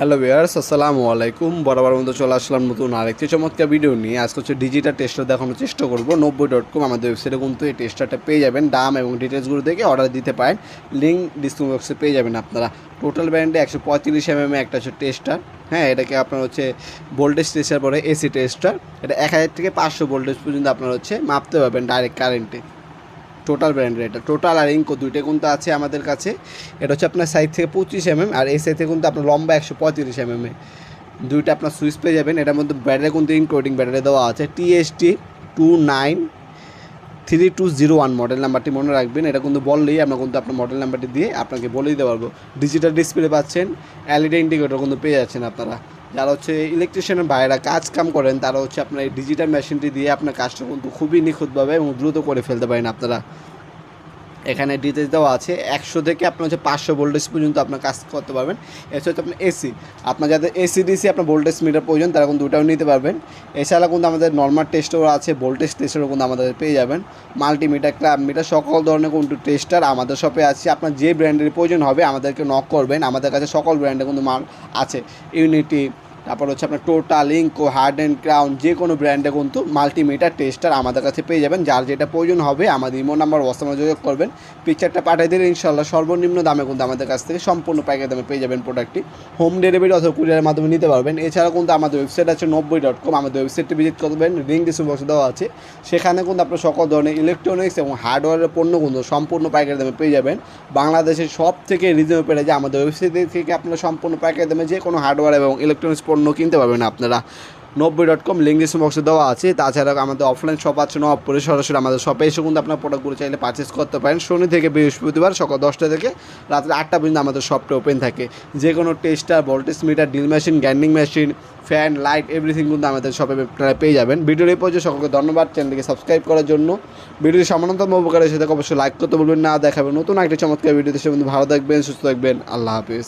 Hello বিয়ার্স আসসালামু আলাইকুম। বরাবর মতো চলে আসলাম নতুন আরেকটি চমৎকার ভিডিও নিয়ে। আজকে হচ্ছে ডিজিটাল টেস্টার দেখানোর চেষ্টা করব। নব্বই ডট কম আমাদের ওয়েবসাইটে কিন্তু এই টেস্টারটা পেয়ে যাবেন। দাম এবং ডিটেলসগুলো দেখে অর্ডার দিতে পারেন। লিঙ্ক ডিসক্রিপশন বক্সে পেয়ে যাবেন আপনারা। টোটাল ব্র্যান্ডে একশো পঁয়ত্রিশ এম একটা হচ্ছে টেস্টার হ্যাঁ এটাকে আপনার হচ্ছে ভোল্টেজ টেস্টার পরে এসি টেস্টার এটা এক হাজার থেকে পাঁচশো ভোল্টেজ পর্যন্ত আপনার হচ্ছে মাপতে পারবেন ডাইরেক্ট কারেন্টে টোটাল ব্র্যান্ডের এটা টোটাল আর ইঙ্কো দুইটা কিন্তু আছে আমাদের কাছে। এটা হচ্ছে আপনার সাইড থেকে পঁচিশ এমএম, আর এই সাইড থেকে কিন্তু আপনার লম্বা একশো পঁয়ত্রিশ এমএম দুইটা আপনার সুইচ পেয়ে যাবেন। এটার মধ্যে ব্যাটারি কিন্তু ইনক্লুডিং ব্যাটারি দেওয়া আছে। TST two nine three two zero one model নাম্বারটি মনে রাখবেন। এটা কিন্তু বললেই আমরা কিন্তু আপনার মডেল নাম্বারটি দিয়ে আপনাকে বলে দিতে পারব ডিজিটাল ডিসপ্লে পাচ্ছেন এলইডি ইন্ডিকেটর কিন্তু পেয়ে যাচ্ছেন আপনারা। যারা হচ্ছে ইলেকট্রিশিয়ানের ভাইয়েরা কাজ কাম করেন, তারা হচ্ছে আপনার এই ডিজিটাল মেশিনটি দিয়ে আপনার কাজটা কিন্তু খুবই নিখুঁতভাবে এবং দ্রুত করে ফেলতে পারেন আপনারা। এখানে ডিটেলস দেওয়া আছে। একশো থেকে আপনার হচ্ছে পাঁচশো ভোল্টেজ পর্যন্ত আপনার কাজ করতে পারবেন। এছাড়া হচ্ছে আপনার এসি আপনার যাদের এসি ডিসি আপনার ভোল্টেজ মিটার প্রয়োজন, তারা কিন্তু দুটাও নিতে পারবেন। এছাড়া কিন্তু আমাদের নর্মাল টেস্টও আছে ভোল্টেজ টেস্টারও কিন্তু আমাদের পেয়ে যাবেন। মাল্টিমিটার ক্লাব মিটার সকল ধরনের কিন্তু টেস্টার আমাদের শপে আছে। আপনার যে ব্র্যান্ডের প্রয়োজন হবে, আমাদেরকে নক করবেন। আমাদের কাছে সকল ব্র্যান্ডের কিন্তু মাল আছে। ইউনিটি তারপর হচ্ছে আপনার Total Ingco hard and Crown যে কোনো ব্র্যান্ডে কিন্তু মাল্টিমিটার টেস্টার আমাদের কাছে পেয়ে যাবেন। যার যেটা প্রয়োজন হবে, আমাদের ইমো নাম্বার হোয়াটসঅ্যাপে যোগাযোগ করবেন। পিকচারটা পাঠিয়ে দিলে ইনশাল্লাহ সর্বনিম্ন দামে কিন্তু আমাদের কাছ থেকে সম্পূর্ণ প্যাকেজ দামে পেয়ে যাবেন প্রোডাক্টটি হোম ডেলিভারি অথবা কুরিয়ারের মাধ্যমে নিতে পারবেন। এছাড়াও কিন্তু আমাদের ওয়েবসাইট আছে নব্বই ডট কম আমাদের ওয়েবসাইটটি ভিজিট করবেন লিঙ্ক ডিসক্রিপশন দেওয়া আছে। সেখানে কিন্তু আপনার সকল ধরনের ইলেকট্রনিক্স এবং হার্ডওয়্যারের পণ্য কিন্তু সম্পূর্ণ প্যাকেজ দামে পেয়ে যাবেন। বাংলাদেশের সব থেকে রিজনেবল পেয়ে আমাদের ওয়েবসাইট থেকে আপনারা সম্পূর্ণ প্যাকেজ দামে যে কোনো হার্ডওয়্যার এবং ইলেকট্রনিক্স পণ্য কিনতে পারবেন আপনারা। নব্বই ডট কম লিঙ্ক বক্সে দেওয়া আছে। তাছাড়া আমাদের অফলাইন শপ আছে নবপুরে সরাসরি আমাদের শপে এসে কিন্তু আপনার প্রোডাক্টগুলো চাইলে পারচেস করতে পারেন। শনি থেকে বৃহস্পতিবার সকাল দশটা থেকে রাত্রে আটটা পর্যন্ত আমাদের শপটা ওপেন থাকে। যে কোনো tester voltage meter drill machine grinding machine fan light everything কিন্তু আমাদের শপে আপনারা পেয়ে যাবেন। ভিডিওর এই পর্যন্ত, সকলকে ধন্যবাদ। চ্যানেলকে সাবস্ক্রাইব করার জন্য। ভিডিওটি সামান্যতম উপকার এসে থাকে অবশ্যই লাইক করতে বলবেন না। দেখাবেন নতুন একটা চমৎকার ভিডিওতে সে ভালো থাকবেন, সুস্থ থাকবেন। আল্লাহ হাফিজ।